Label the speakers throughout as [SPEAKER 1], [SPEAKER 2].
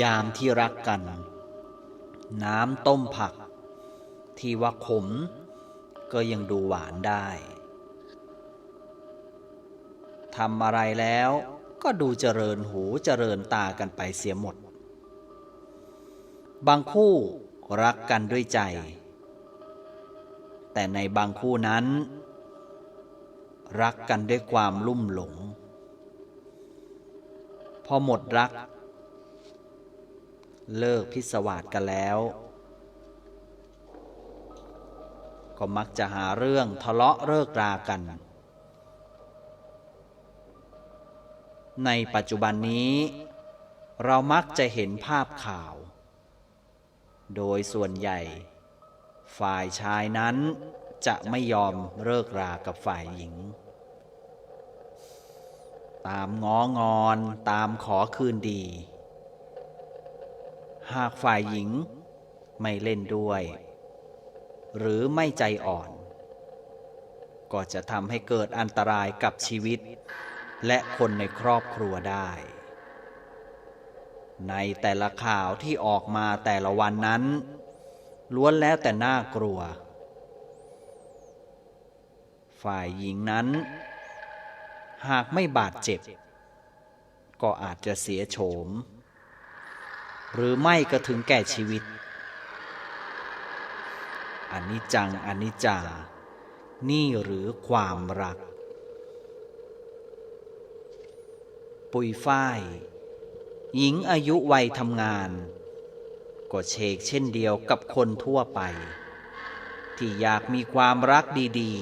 [SPEAKER 1] ยามที่รักกัน น้ำต้มผัก ที่ว่าขม ก็ยังดูหวานได้ทำอะไรแล้วก็ดูเจริญหูเจริญตากันไปเสียหมด บางคู่รักกันด้วยใจ แต่ในบางคู่นั้น รักกันด้วยความลุ่มหลง พอหมดรัก เลิกพิสวาสกันแล้ว ก็มักจะหาเรื่องทะเลาะเลิกรากัน ในปัจจุบันนี้ เรามักจะเห็นภาพข่าว โดยส่วนใหญ่ ฝ่ายชายนั้นจะไม่ยอมเลิกรากับฝ่ายหญิง ตามง้องอนตามขอคืนดี หากฝ่ายหญิงไม่เล่นด้วย หรือไม่ใจอ่อน ก็จะทำให้เกิดอันตรายกับชีวิต และคนในครอบครัวได้ ในแต่ละข่าวที่ออกมาแต่ละวันนั้น ล้วนแล้วแต่น่ากลัว ฝ่ายหญิงนั้น หากไม่บาดเจ็บ ก็อาจจะเสียโฉม หรือไม่ก็ถึงแก่ชีวิตอันนี้จังอันนี้จา นี่หรือความรัก ปุยฝ้าย หญิงอายุวัยทำงาน ก็เชกเช่นเดียวกับคนทั่วไป ที่อยากมีความรักดี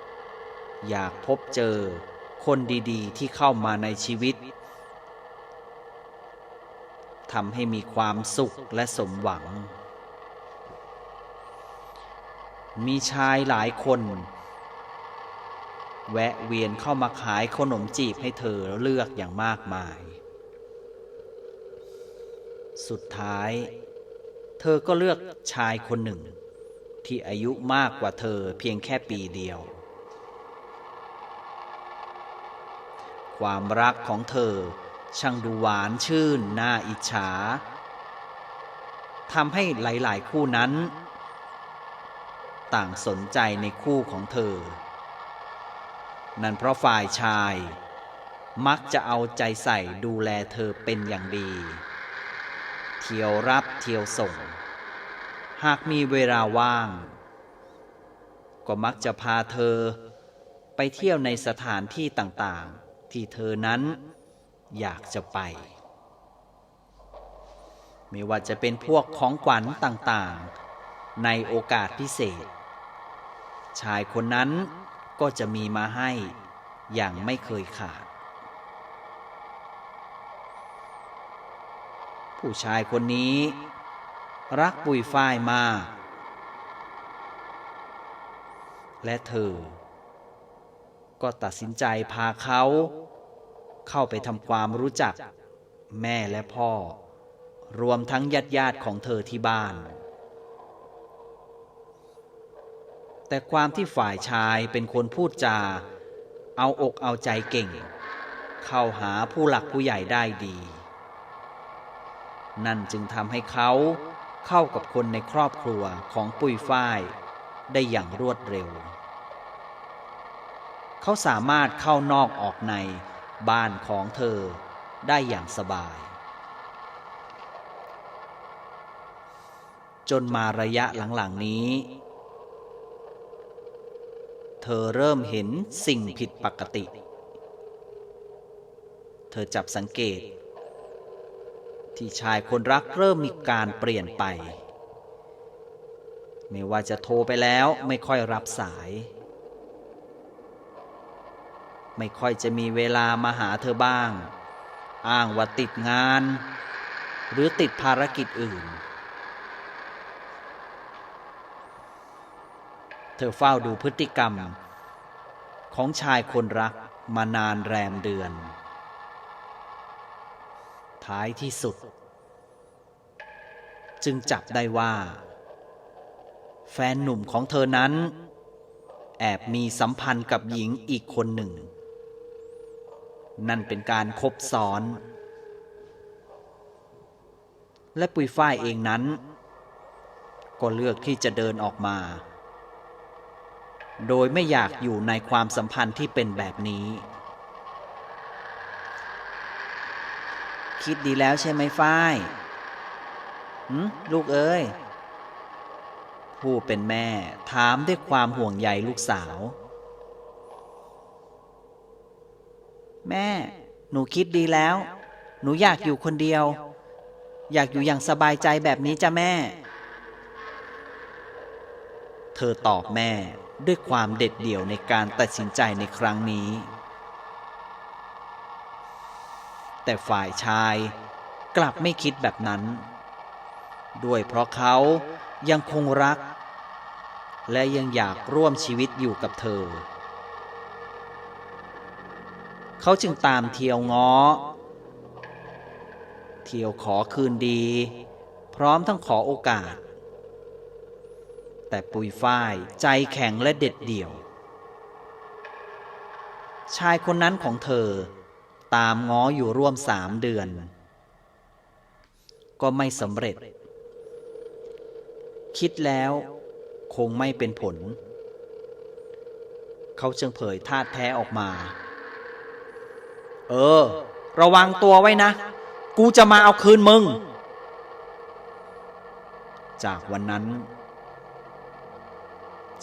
[SPEAKER 1] ๆ อยากพบเจอคนดีๆ ที่เข้ามาในชีวิต ทำให้มีความสุขและสมหวัง มีชายหลายคน แวะเวียนเข้ามาขายขนมจีบให้เธอเลือกอย่างมากมาย สุดท้าย เธอก็เลือกชายคนหนึ่ง ที่อายุมากกว่าเธอเพียงแค่ปีเดียว ความรักของเธอ ช่างดูหวานชื่นน่าอิจฉาทำให้หลาย ๆ คู่นั้น ต่างสนใจในคู่ของเธอ นั่นเพราะฝ่ายชาย มักจะเอาใจใส่ดูแลเธอเป็นอย่างดี เที่ยวรับเที่ยวส่ง หากมีเวลาว่าง ก็มักจะพาเธอไปเที่ยวในสถานที่ต่าง ๆ ที่เธอนั้น อยากจะไป ไม่ว่าจะเป็นพวกของขวัญต่างๆ ในโอกาสพิเศษ ชายคนนั้นก็จะมีมาให้อย่างไม่เคยขาด ผู้ชายคนนี้ รักปุยฝ้ายมาก และเธอ ก็ตัดสินใจพาเขา เข้าไปทำความรู้จัก แม่และพ่อ รวมทั้งญาติญาติของเธอที่บ้าน แต่ความที่ฝ่ายชายเป็นคนพูดจา เอาอกเอาใจเก่ง เข้าหาผู้หลักผู้ใหญ่ได้ดี นั่นจึงทำให้เขาเข้ากับคนในครอบครัวของปุยฝ้ายได้อย่างรวดเร็ว เขาสามารถเข้านอกออกใน บ้านของเธอได้อย่างสบาย จนมาระยะหลังๆนี้ เธอเริ่มเห็นสิ่งผิดปกติ เธอจับสังเกต ที่ชายคนรักเริ่มมีการเปลี่ยนไป ไม่ว่าจะโทรไปแล้วไม่ค่อยรับสาย ไม่ค่อยจะมีเวลามาหาเธอบ้าง อ้างว่าติดงาน หรือติดภารกิจอื่น เธอเฝ้าดูพฤติกรรม ของชายคนรักมานานแรมเดือน ท้ายที่สุด จึงจับได้ว่า แฟนหนุ่มของเธอนั้น แอบมีสัมพันธ์กับหญิงอีกคนหนึ่ง นั่นเป็นการคบซ้อน และปุยฝ้ายเองนั้น ก็เลือกที่จะเดินออกมา โดยไม่อยากอยู่ในความสัมพันธ์ที่เป็นแบบนี้ คิดดีแล้วใช่ไหมฝ้ายลูกเอ้ย ผู้เป็นแม่ถามด้วยความห่วงใยลูกสาว แม่ หนูคิดดีแล้ว หนูอยากอยู่คนเดียว อยากอยู่อย่างสบายใจแบบนี้จ้ะแม่ เธอตอบแม่ด้วยความเด็ดเดี่ยวในการตัดสินใจในครั้งนี้ แต่ฝ่ายชายกลับไม่คิดแบบนั้น ด้วยเพราะเขายังคงรัก และยังอยากร่วมชีวิตอยู่กับเธอ เขาจึงตามเที่ยวง้อ เที่ยวขอคืนดี พร้อมทั้งขอโอกาส แต่ปุยฝ้ายใจแข็งและเด็ดเดี่ยว ชายคนนั้นของเธอ ตามง้ออยู่ร่วมสามเดือน ก็ไม่สำเร็จ คิดแล้วคงไม่เป็นผล เขาจึงเผยท่าแท้ออกมา เออ ระวังตัวไว้นะ กูจะมาเอาคืนมึง จากวันนั้น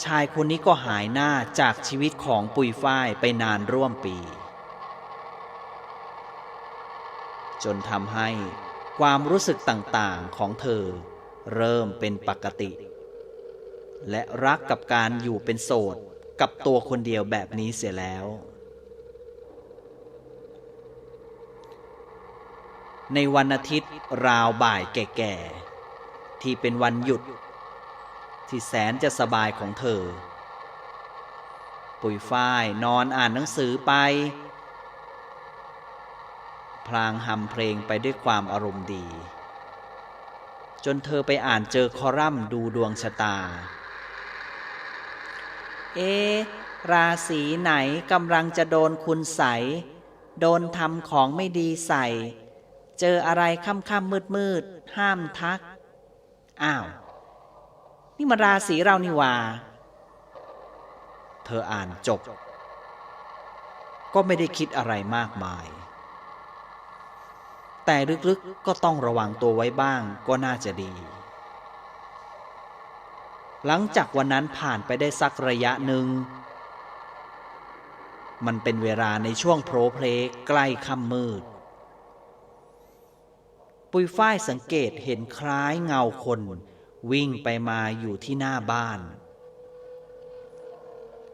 [SPEAKER 1] ชายคนนี้ก็หายหน้าจากชีวิตของปุยฝ้ายไปนานร่วมปี จนทำให้ความรู้สึกต่างๆของเธอเริ่มเป็นปกติ และรักกับการอยู่เป็นโสดกับตัวคนเดียวแบบนี้เสียแล้ว ในวันอาทิตย์ราวบ่ายแก่ๆ ที่เป็นวันหยุด ที่แสนจะสบายของเธอ ปุยฝ้ายนอนอ่านหนังสือไป พลางหำเพลงไปด้วยความอารมณ์ดี จนเธอไปอ่านเจอคอลัมน์ดูดวงชะตา เอ ราศีไหนกำลังจะโดนคุณใส โดนทำของไม่ดีใส่ เจออะไรค่ำค่ำมืดมืดห้ามทัก อ้าว นี่มันราศีเรานี่ว่า เธออ่านจบ ก็ไม่ได้คิดอะไรมากมาย แต่ลึกๆก็ต้องระวังตัวไว้บ้างก็น่าจะดี หลังจากวันนั้นผ่านไปได้สักระยะหนึ่งมันเป็นเวลาในช่วงโพรเพลงใกล้ค่ำมืด ปุยฝ้ายสังเกตเห็นคล้ายเงาคน วิ่งไปมาอยู่ที่หน้าบ้าน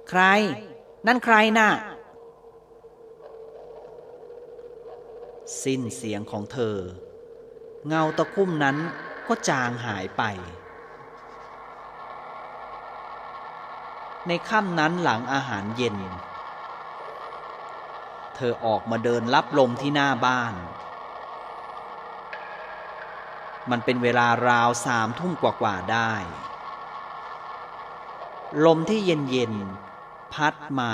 [SPEAKER 1] ใคร นั่นใครน่ะ สิ้นเสียงของเธอ เงาตะคุ่มนั้นก็จางหายไป ในค่ำนั้นหลังอาหารเย็น เธอออกมาเดินรับลมที่หน้าบ้าน มันเป็นเวลาราวสามทุ่มกว่าๆได้ ลมที่เย็นๆพัดมา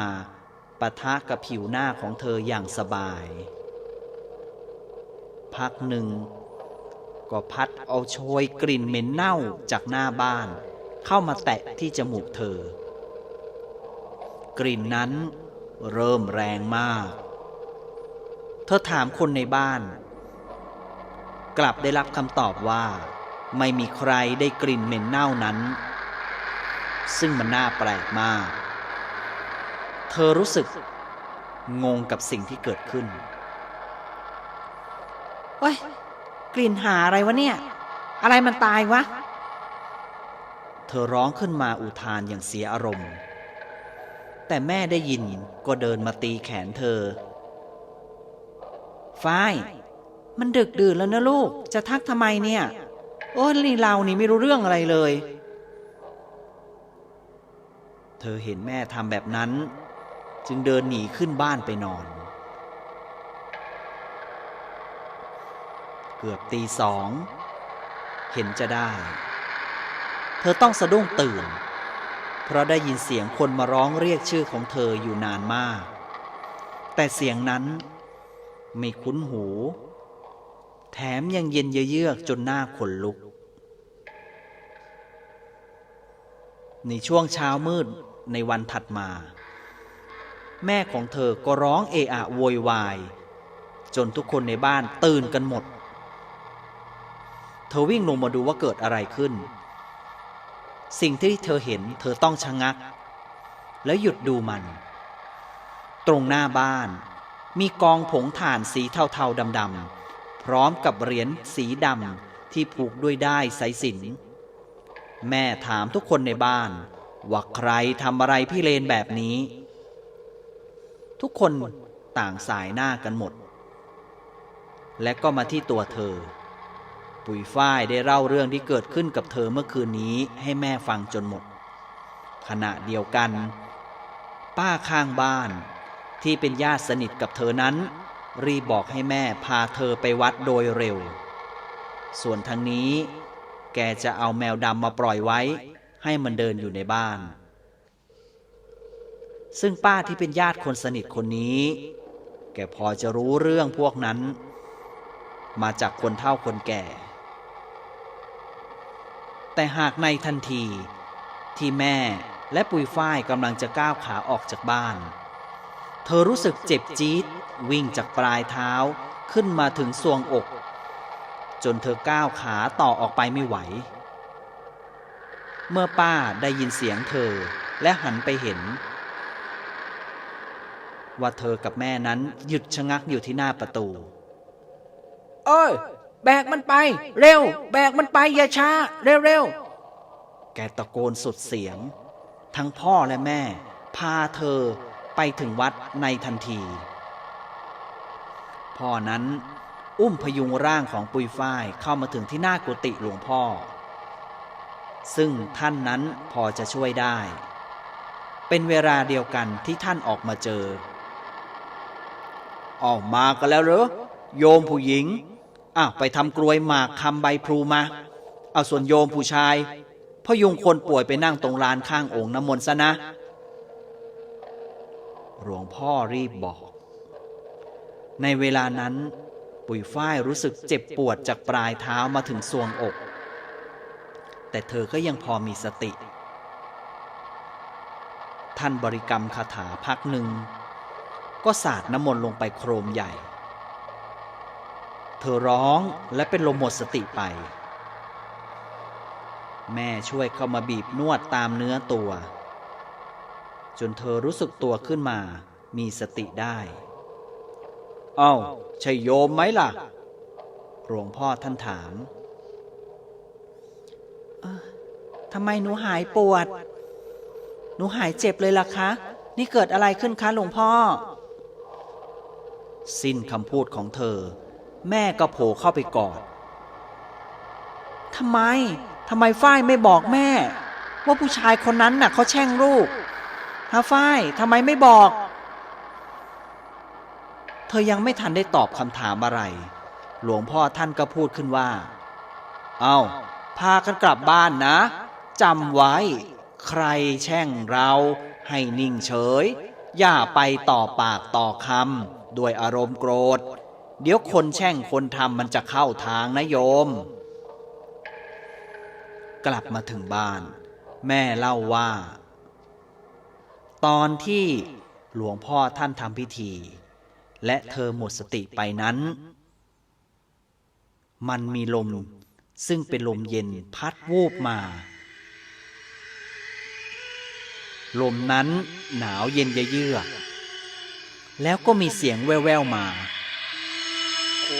[SPEAKER 1] ปะทะกับผิวหน้าของเธออย่างสบาย พักหนึ่ง ก็พัดเอาโชยกลิ่นเหม็นเน่าจากหน้าบ้าน เข้ามาแตะที่จมูกเธอ กลิ่นนั้นเริ่มแรงมาก เธอถามคนในบ้าน กลับได้รับคำตอบว่า ไม่มีใครได้กลิ่นเหม็นเน่านั้น ซึ่งมันน่าแปลกมาก เธอรู้สึก งงกับสิ่งที่เกิดขึ้น
[SPEAKER 2] เว้ยกลิ่นหาอะไรวะเนี่ย อะไรมันตายวะ
[SPEAKER 1] เธอร้องขึ้นมาอุทานอย่างเสียอารมณ์ แต่แม่ได้ยินก็เดินมาตีแขนเธอ
[SPEAKER 2] ฝ้าย มันดึกดื่นแล้วนะลูก จะทักทำไมเนี่ย โอ้นี่เรานี่ไม่รู้เรื่องอะไรเลย
[SPEAKER 1] เธอเห็นแม่ทำแบบนั้น จึงเดินหนีขึ้นบ้านไปนอน เกือบตีสอง เห็นจะได้ เธอต้องสะดุ้งตื่น เพราะได้ยินเสียงคนมาร้องเรียกชื่อของเธออยู่นานมาก แต่เสียงนั้นไม่คุ้นหู แถมยังเย็นเยือกจนหน้าขนลุก ในช่วงเช้ามืดในวันถัดมา แม่ของเธอก็ร้องเอะอะโวยวาย จนทุกคนในบ้านตื่นกันหมด เธอวิ่งลงมาดูว่าเกิดอะไรขึ้น สิ่งที่เธอเห็นเธอต้องชะงัก แล้วหยุดดูมัน ตรงหน้าบ้านมีกองผงถ่านสีเทาๆดำๆ พร้อมกับเหรียญสีดำที่ผูกด้วยได้สายสิญจนแม่ถามทุกคนในบ้าน ว่าใครทำอะไรพี่เลนแบบนี้ ทุกคนต่างสายหน้ากันหมด และก็มาที่ตัวเธอ ปุ๋ยฝ้ายได้เล่าเรื่องที่เกิดขึ้นกับเธอเมื่อคืนนี้ให้แม่ฟังจนหมด ขณะเดียวกัน ป้าข้างบ้านที่เป็นญาติสนิทกับเธอนั้น รีบบอกให้แม่พาเธอไปวัดโดยเร็ว ส่วนทางนี้ แกจะเอาแมวดำมาปล่อยไว้ ให้มันเดินอยู่ในบ้าน ซึ่งป้าที่เป็นญาติคนสนิทคนนี้ แกพอจะรู้เรื่องพวกนั้น มาจากคนเฒ่าคนแก่ แต่หากในทันทีที่แม่และปุยฝ้ายกำลังจะก้าวขาออกจากบ้าน เธอรู้สึกเจ็บจี๊ด วิ่งจากปลายเท้าขึ้นมาถึงทรวงอก จนเธอก้าวขาต่อออกไปไม่ไหว เมื่อป้าได้ยินเสียงเธอและหันไปเห็น ว่าเธอกับแม่นั้นหยุดชะงักอยู่ที่หน้าประตู
[SPEAKER 2] เอ้ย แบกมันไป เร็ว แบกมันไปอย่าช้า เร็วเร็ว
[SPEAKER 1] แกตะโกนสุดเสียง ทั้งพ่อและแม่ พาเธอไปถึงวัดในทันที พ่อนั้น อุ้มพยุงร่างของปุยฝ้ายเข้ามาถึงที่หน้ากุฏิหลวงพ่อ ซึ่งท่านนั้นพอจะช่วยได้ เป็นเวลาเดียวกันที่ท่านออกมาเจอ ออกมากันแล้วเหรอโยมผู้หญิงอ้าวไปทำกลวยหมากคำใบพลูมา เอาส่วนโยมผู้ชายพยุงคนป่วยไปนั่งตรงลานข้างองค์น้ำมนต์ซะนะ หลวงพ่อรีบบอก ในเวลานั้น ปุ๋ยฝ้ายรู้สึกเจ็บปวดจากปลายเท้ามาถึงทรวงอก แต่เธอก็ยังพอมีสติ ท่านบริกรรมคาถาพักหนึ่ง ก็สาดน้ำมนต์ลงไปโครมใหญ่ เธอร้องและเป็นลมหมดสติไป แม่ช่วยเข้ามาบีบนวดตามเนื้อตัว จนเธอรู้สึกตัวขึ้นมามีสติได้ เอ้าใช่โยมไหมล่ะ หลวงพ่อท่านถาม
[SPEAKER 2] ทำไมหนูหายปวด หนูหายเจ็บเลยล่ะคะ นี่เกิดอะไรขึ้นคะหลวงพ่อ
[SPEAKER 1] สิ้นคำพูดของเธอ แม่ก็โผล่เข้าไปกอด
[SPEAKER 2] ทำไมทำไมฝ้ายไม่บอกแม่ ว่าผู้ชายคนนั้นน่ะเขาแช่งลูกฮะฝ้ายทำไมไม่บอก
[SPEAKER 1] เธอยังไม่ทันได้ตอบคำถามอะไร หลวงพ่อท่านก็พูดขึ้นว่า เอาพากันกลับบ้านนะจำไว้ ใครแช่งเราให้นิ่งเฉย อย่าไปต่อปากต่อคำด้วยอารมณ์โกรธ เดี๋ยวคนแช่งคนทำมันจะเข้าทางนะโยม กลับมาถึงบ้าน แม่เล่าว่า ตอนที่หลวงพ่อท่านทำพิธี และเธอหมดสติไปนั้น มันมีลม ซึ่งเป็นลมเย็นพัดวูบมา ลมนั้นหนาวเย็นเยือกแล้วก็มีเสียงแว่วๆมาโอ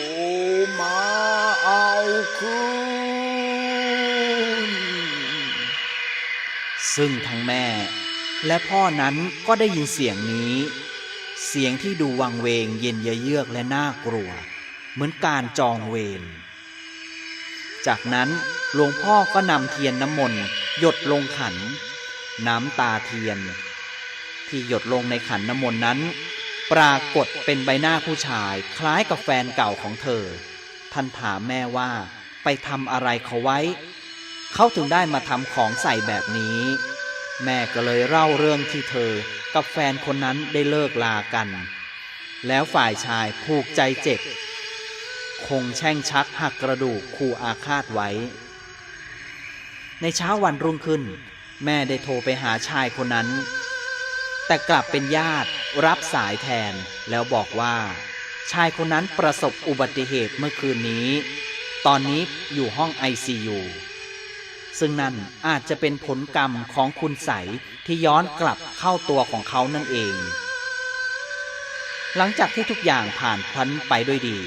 [SPEAKER 1] มาเอาคืนซึ่งทั้งแม่ และพ่อนั้นก็ได้ยินเสียงนี้ เสียงที่ดูวังเวงเย็นเยือกและน่ากลัว เหมือนการจองเวร จากนั้นหลวงพ่อก็นำเทียนน้ำมนต์หยดลงขัน น้ำตาเทียน ที่หยดลงในขันน้ำมนต์นั้น ปรากฏเป็นใบหน้าผู้ชายคล้ายกับแฟนเก่าของเธอ ท่านถามแม่ว่าไปทำอะไรเขาไว้ เขาถึงได้มาทำของใส่แบบนี้ แม่ก็เลยเล่าเรื่องที่เธอ กับแฟนคนนั้นได้เลิกลากัน แล้วฝ่ายชายผูกใจเจ็บ คงแช่งชักหักกระดูกขู่อาฆาตไว้ ในเช้าวันรุ่งขึ้น แม่ได้โทรไปหาชายคนนั้น แต่กลับเป็นญาติรับสายแทนแล้วบอกว่า ชายคนนั้นประสบอุบัติเหตุเมื่อคืนนี้ ตอนนี้อยู่ห้องไอซียู ซึ่งนั่นอาจจะเป็นผลกรรมของคุณใสที่ย้อนกลับเข้าตัวของเขานั่นเอง หลังจากที่ทุกอย่างผ่านพ้นไปด้วยดี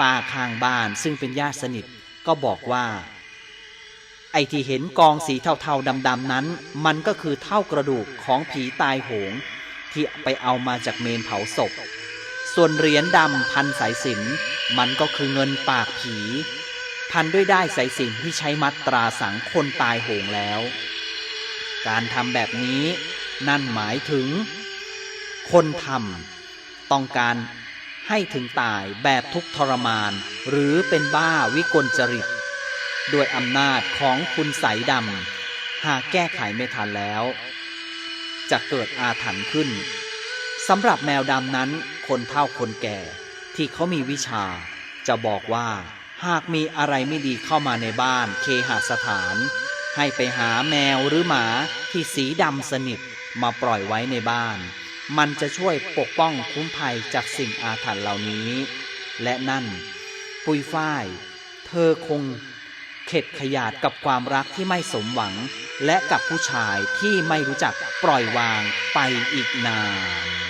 [SPEAKER 1] ป้าข้างบ้านซึ่งเป็นญาติสนิทก็บอกว่า ไอที่เห็นกองสีเทาๆดำๆนั้น มันก็คือเท่ากระดูกของผีตายโหง ที่ไปเอามาจากเมนเผาศพ ส่วนเหรียญดำพันสายสินมันก็คือเงินปากผี พันด้วยได้สายสิญจนที่ใช้มัดตราสังคนตายโหงแล้ว การทำแบบนี้นั่นหมายถึง คนทำต้องการให้ถึงตายแบบทุกทรมาน หรือเป็นบ้าวิกลจริต ด้วยอำนาจของคุณใสยดำหากแก้ไขไม่ทันแล้ว จะเกิดอาถรรพ์ขึ้นสำหรับแมวดำนั้นคนเฒ่าคนแก่ที่เขามีวิชาจะบอกว่า หากมีอะไรไม่ดีเข้ามาในบ้านเคหสถาน ให้ไปหาแมวหรือหมาที่สีดำสนิทมาปล่อยไว้ในบ้าน มันจะช่วยปกป้องคุ้มภัยจากสิ่งอาถรรพ์เหล่านี้ และนั่น ปุยฝ้าย เธอคงเข็ดขยาดกับความรักที่ไม่สมหวัง และกับผู้ชายที่ไม่รู้จักปล่อยวางไปอีกนาน